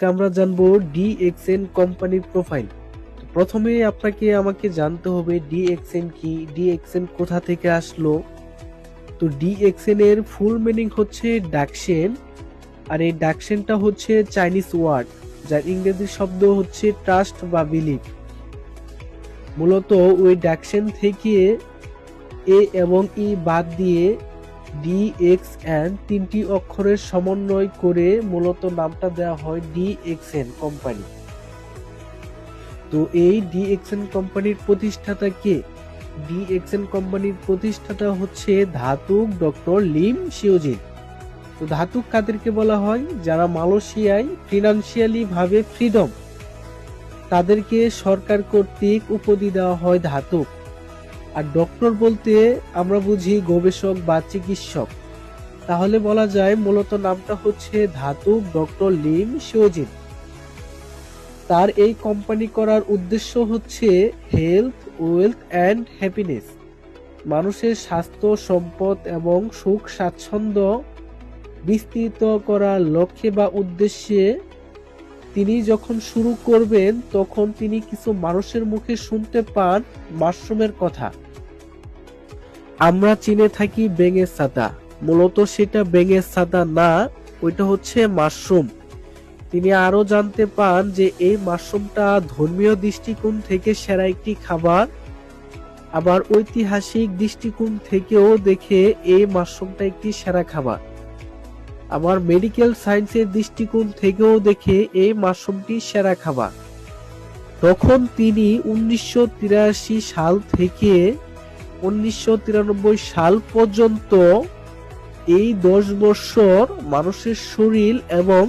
আজকে আমরা জানব ডিএক্সএন কোম্পানির প্রোফাইল। প্রথমে আপনাকে, আমাকে জানতে হবে ডিএক্সএন কি, ডিএক্সএন কোথা থেকে আসলো? তো ডিএক্সএন এর ফুল মিনিং হচ্ছে ডাকশেন আর এই ডাকশেনটা হচ্ছে চাইনিজ ওয়ার্ড, যার ইংরেজি শব্দ হচ্ছে ট্রাস্ট বা বিলিভ। মূলত ওই ডাকশেন থেকে এ এবং ই বাদ দিয়ে ডি এক্স এন তিনটি অক্ষরের সমন্বয় করে মূলত নামটা দেওয়া হয় ডি এক্স এন কোম্পানি। তো এই ডি এক্স এন কোম্পানির প্রতিষ্ঠাতা কে? ডি এক্স এন কোম্পানির প্রতিষ্ঠাতা হচ্ছে ধাতুক ডক্টর লিম শিওজিন তো ধাতুক কাদেরকে বলা হয়? যারা মালয়েশিয়ায় ফিনান্সিয়ালি ভাবে ফ্রিডম তাদেরকে সরকার কর্তৃক উপাধি দেওয়া হয় ধাতুক। আর ডক্টর বলতে আমরা বুঝি গবেষক বা চিকিৎসক। তাহলে বলা যায় মূলত নামটা হচ্ছে ধাতুক ডক্টর লিম শিওজিন। তার এই কোম্পানি করার উদ্দেশ্য হচ্ছে হেলথ, ওয়েলথ অ্যান্ড হ্যাপিনেস। মানুষের স্বাস্থ্য, সম্পদ এবং সুখ, স্বাচ্ছন্দ্য বিস্তৃত করার লক্ষ্যে বা উদ্দেশ্যে তিনি যখন শুরু করবেন, তখন তিনি কিছু মানুষের মুখে শুনতে পান মাশরুমের কথা। আমরা চিনে থাকি বেঙের ছাতা। মূলত সেটা বেঙের ছাতা না, ওইটা হচ্ছে মাশরুম। তিনি আরও জানতে পান যে এই মাশরুমটা ধর্মীয় দৃষ্টিকোণ থেকে সেরা একটি খাবার। আবার ঐতিহাসিক দৃষ্টিকোণ থেকেও দেখে এই মাশরুমটা একটি সেরা খাবার। আবার মেডিকেল সায়েন্সের দৃষ্টিকোণ থেকেও দেখে এই মাশরুমটি সেরা খাবার। তখন তিনি উনিশশো তিরাশি সাল থেকে উনিশশো তিরানব্বই সাল পর্যন্ত এই দশ বছর মানুষের শরীর এবং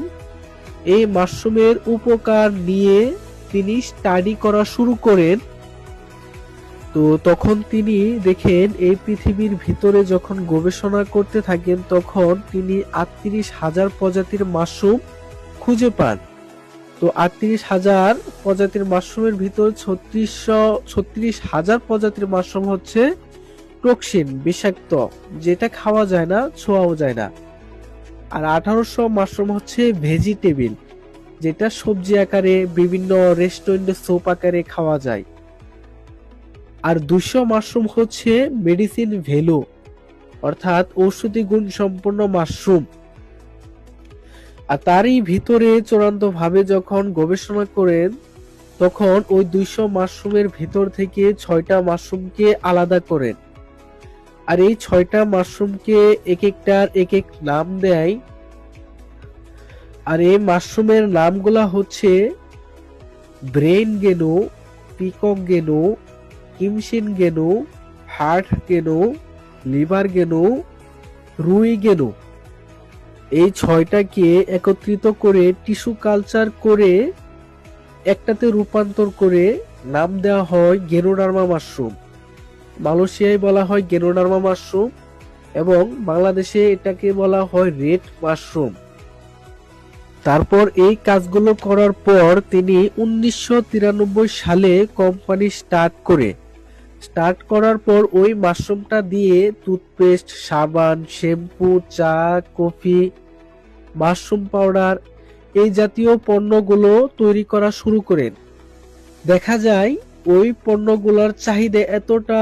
এই মাশরুমের উপকার নিয়ে তিনি স্টাডি করা শুরু করেন। তো তখন তিনি দেখেন, এই পৃথিবীর ভিতরে যখন গবেষণা করতে থাকেন, তখন তিনি আটত্রিশ হাজার প্রজাতির মাশরুম খুঁজে পান। তো আটত্রিশ হাজার প্রজাতির মাশরুমের ভিতর ছত্রিশশো, ছত্রিশ হাজার প্রজাতির মাশরুম হচ্ছে টক্সিন, বিষাক্ত। যেটা খাওয়া যায় না, ছোঁয়াও যায় না। আর আঠারোশো মাশরুম হচ্ছে ভেজিটেবিল, যেটা সবজি আকারে বিভিন্ন রেস্টুরেন্টে সোপ আকারে খাওয়া যায়। আর দুশো মাশরুম হচ্ছে মেডিসিন ভ্যালু, অর্থাৎ ঔষধি গুণ সম্পন্ন মাশরুম। আর তারই ভিতরে চূড়ান্ত ভাবে যখন গবেষণা করেন, তখন ওই দুইশো মাশরুমের ভিতর থেকে ছয়টা মাশরুমকে আলাদা করেন। আর এই ছয়টা মাশরুমকে এক একটার এক এক নাম দেয়। আর এই মাশরুমের নামগুলা হচ্ছে ব্রেন গেনো, পিকক গেনো কিমসিন গেনো, হার্ট গেনো, লিভার গেনো, রুই গেনো। এই ছয়টাকে একত্রিত করে টিস্যু কালচার করে একটাতে রূপান্তর করে নাম দেওয়া হয় গেনোডার্মা মাশরুম। মালয়েশিয়ায় বলা হয় গেনোডার্মা মাশরুম এবং বাংলাদেশে এটাকে বলা হয় রেড মাশরুম। তারপর এই কাজগুলো করার পর তিনি উনিশশো তিরানব্বই সালে কোম্পানি স্টার্ট করে স্টার্ট করার পর ওই মাশরুমটা দিয়ে টুথপেস্ট, সাবান, শ্যাম্পু, চা, কফি, মাশরুম পাউডার এই জাতীয় পণ্যগুলো তৈরি করা শুরু করেন। দেখা যায় ওই পণ্যগুলোর চাহিদা এতটা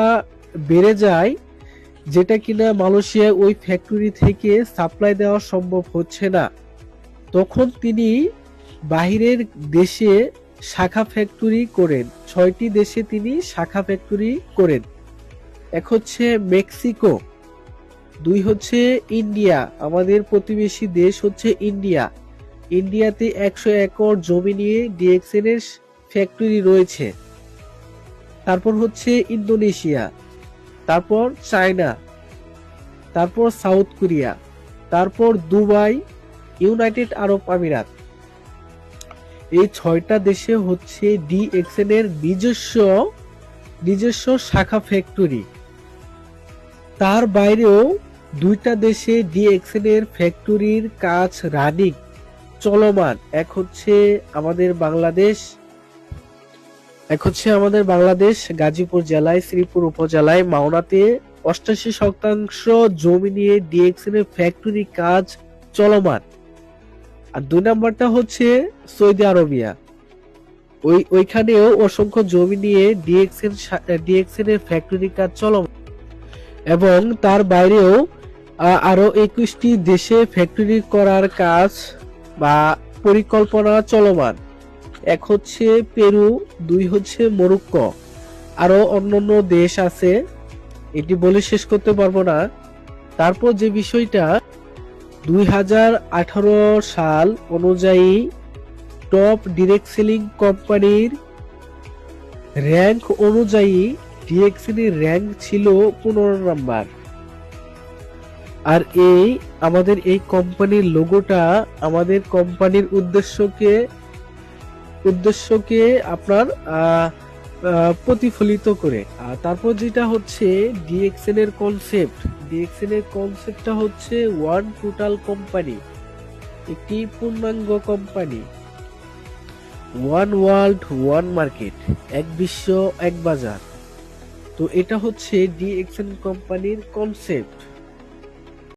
বেড়ে যায় যেটা কিনা মালয়েশিয়া ওই ফ্যাক্টরি থেকে সাপ্লাই দেওয়া সম্ভব হচ্ছে না। তখন তিনি বাহিরের দেশে শাখা ফ্যাক্টরি করেন। ছয়টি দেশে তিনি শাখা ফ্যাক্টরি করেন। এক হচ্ছে মেক্সিকো, দুই হচ্ছে ইন্ডিয়া। আমাদের প্রতিবেশী দেশ হচ্ছে ইন্ডিয়া। ইন্ডিয়াতে একশো একর জমি নিয়ে ডিএক্সএন এর ফ্যাক্টরি রয়েছে। তারপর হচ্ছে ইন্দোনেশিয়া, তারপর চায়না, তারপর সাউথ কোরিয়া, তারপর দুবাই, ইউনাইটেড আরব আমিরাত। এই ছয়টা দেশে হচ্ছে ডিএক্সএন এর নিজস্ব নিজস্ব শাখা ফ্যাক্টরি তার বাইরেও দুইটা দেশে ডিএক্সএন এর ফ্যাক্টরির কাজ রানিং চলমান। এক হচ্ছে আমাদের বাংলাদেশ, এক হচ্ছে আমাদের বাংলাদেশ, গাজীপুর জেলায়, শ্রীপুর উপজেলায়। মাওনাতে অষ্টাশি শতাংশ জমি নিয়ে ডিএক্সএন এর ফ্যাক্টরি কাজ চলমান। আর দুই নাম্বারটা হচ্ছে সৌদি আরবিয়া। ওই ওইখানেও অসংখ্য জমি নিয়ে ডিএক্সএন ডিএক্সএন এর ফ্যাক্টরি কাজ চলমান। এবং তার বাইরেও আহ, আরও একুশটি দেশে ফ্যাক্টরি করার কাজ বা পরিকল্পনা চলমান। এক হচ্ছে পেরু দুই হচ্ছে মরক্কো। আরও অন্যান্য দেশ আছে এটি বলে শেষ করতে পারব না। তারপর যে বিষয়টা দুই হাজার আঠারো সাল অনুযায়ী টপ ডিরেক্ট সেলিং কোম্পানির র্যাঙ্ক অনুযায়ী ডিএক্সএন এর র্যাঙ্ক ছিল পনেরো নাম্বার। আর এই আমাদের এই কোম্পানির লোগোটা আমাদের কোম্পানির উদ্দেশ্যকে উদ্দেশ্যকে আপনার প্রতিফলিত করে। আর তারপর যেটা হচ্ছে ডিএক্সএন এর কনসেপ্ট ডিএক্সএন এর কনসেপ্টটা হচ্ছে ওয়ান টোটাল কোম্পানি একটি পূর্ণাঙ্গ company one world one market এক বিশ্ব, এক বাজার। তো এটা হচ্ছে ডিএক্সএন কোম্পানির কনসেপ্ট